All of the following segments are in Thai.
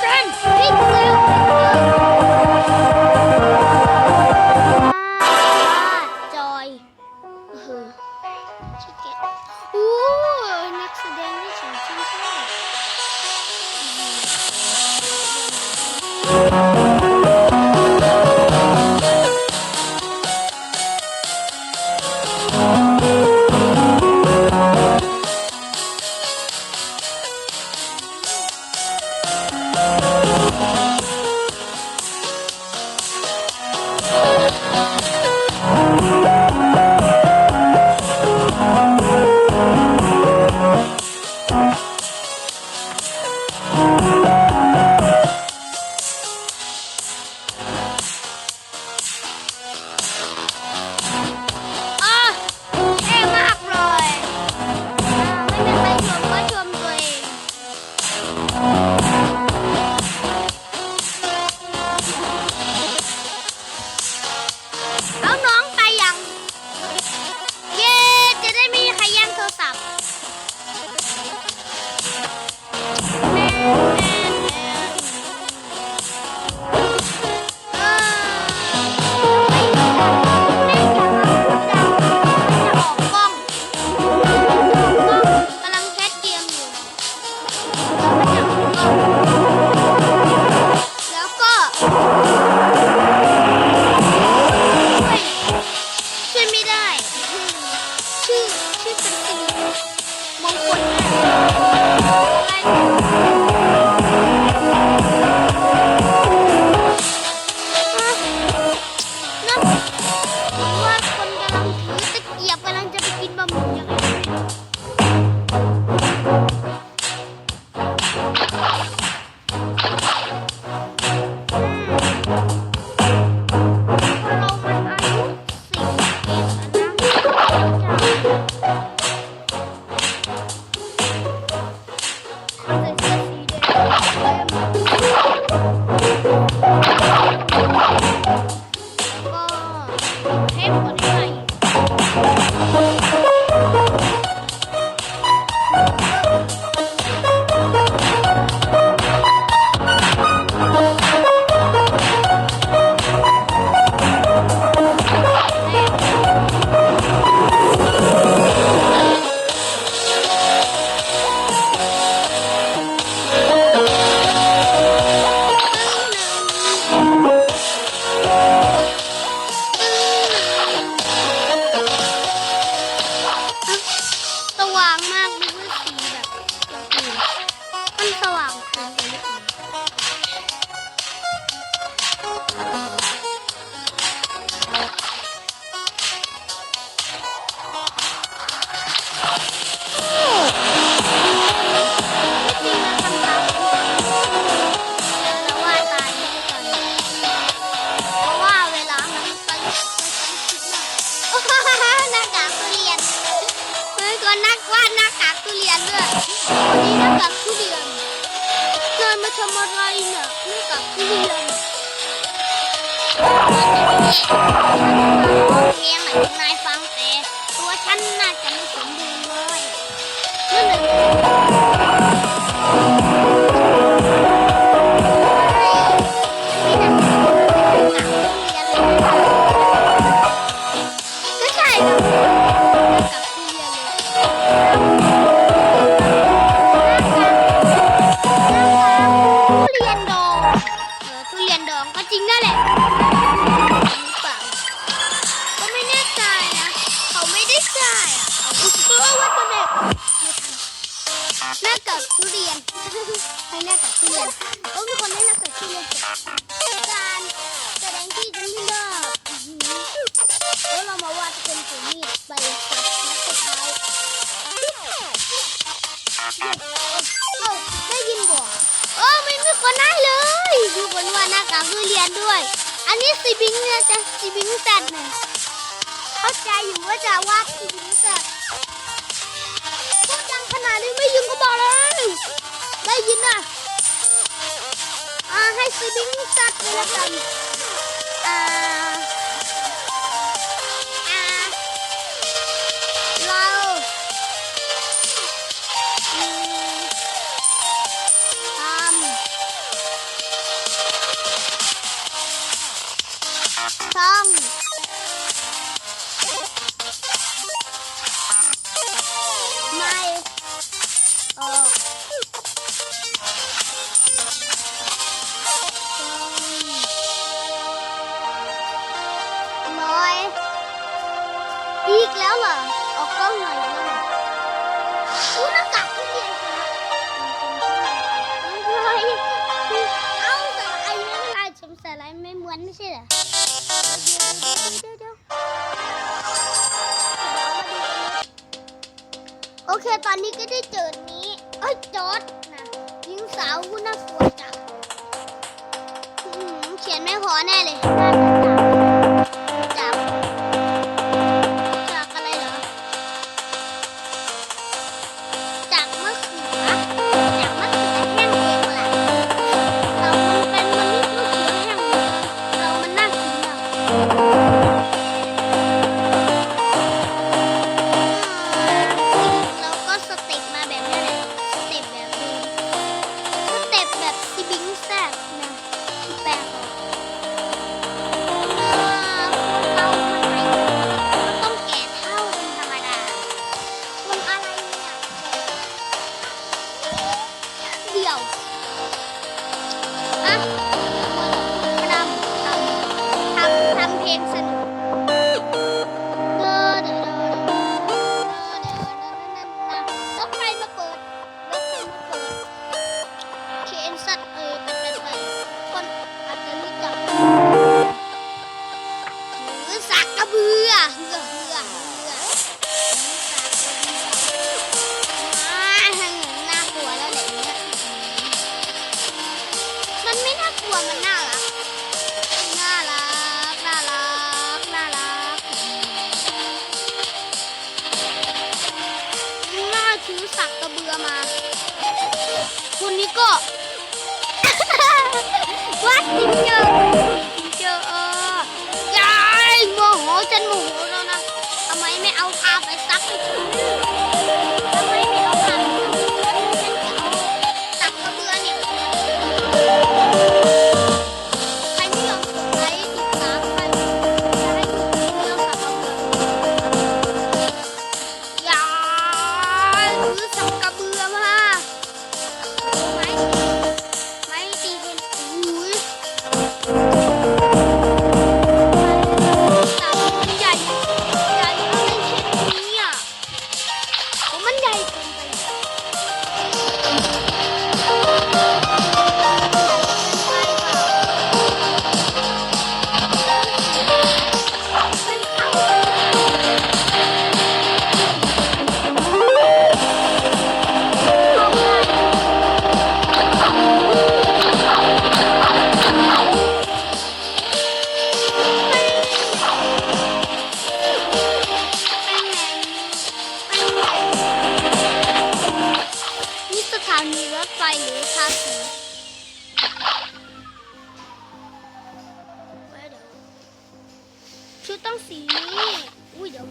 เซ ชื่อชื่อเป็นสิริมงคล เฮ้ยก็นักวาดหน้ากากทุเรียนด้วยวันนี้หน้ากากทุเรียนนายมาทำอะไรเนี่ยหน้ากากทุเรียนเพลงไหนนายฟั ก็จริงนั่นแหละเปล่าก็ไม่แน่ใจนะ เขาไม่ได้จ่ายอะเขาเออว่าตัวเด็กไม่ทันหน้ากากทุเรียนให้หน้ากากทุเรียนโอ้มีคนได้หน้ากากทุเรียนเสร็จการแสดงที่ดินที่เลิกแล้วเรามาวาดเป็นถือมีดไปกับนัดสุดท้ายได้ยินบ่เออไม่มีคนได้เลย มีคนว่าหน้ากากทุเรียนด้วย อันนี้สีบิงเนี่ยจะสีบิงสัตว์เนี่ยเข้าใจอยู่ว่าจะวาดสีบิงสัตว์พูดดังขนาดนี้ไม่ยินก็บอกเลยได้ยินอะอ่าให้สีบิงสัตว์เลยละกันอ่าอ่า ช่องไม่ออกร้อยอีกแล้วเหรอ อเคตอนนี้ก็ได้เจอนี้ไอ้ยจอดนะยิงสาวคุณน่ากลัวจังเขียนไม่พอแน่เลยากกระเบือมา คุณนิโก้วัดจริงเจอเจอเออยายโมโหฉันโมโหแล้วนะทำไมไม่เอาพาไปซักให้ฉัน ไปหรือภาษีชุดต้องสีนี้ อุ้ยเดี๋ยว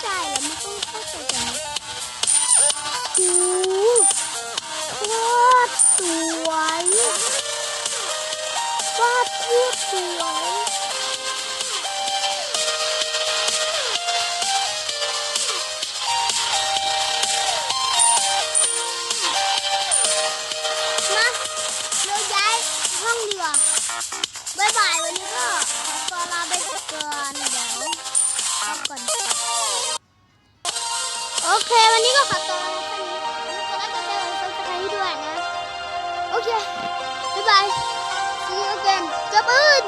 ใจเหรอไม่ต้องเข้าใจกันโอ้โหโคตรสวยวาดรูปสวยมาเราย้ายห้องดีกว่าบ๊ายบายวันนี้ก็ขอตัวลาไปก่อนเดี๋ยวพักก่อน เควันนี้ก็ขอตัวลาไปแค่นี้แล้วก็แล้วก็เจอกันซับสไครต์ด้วยนะ โอเค บ๊ายบาย see you again จับปืน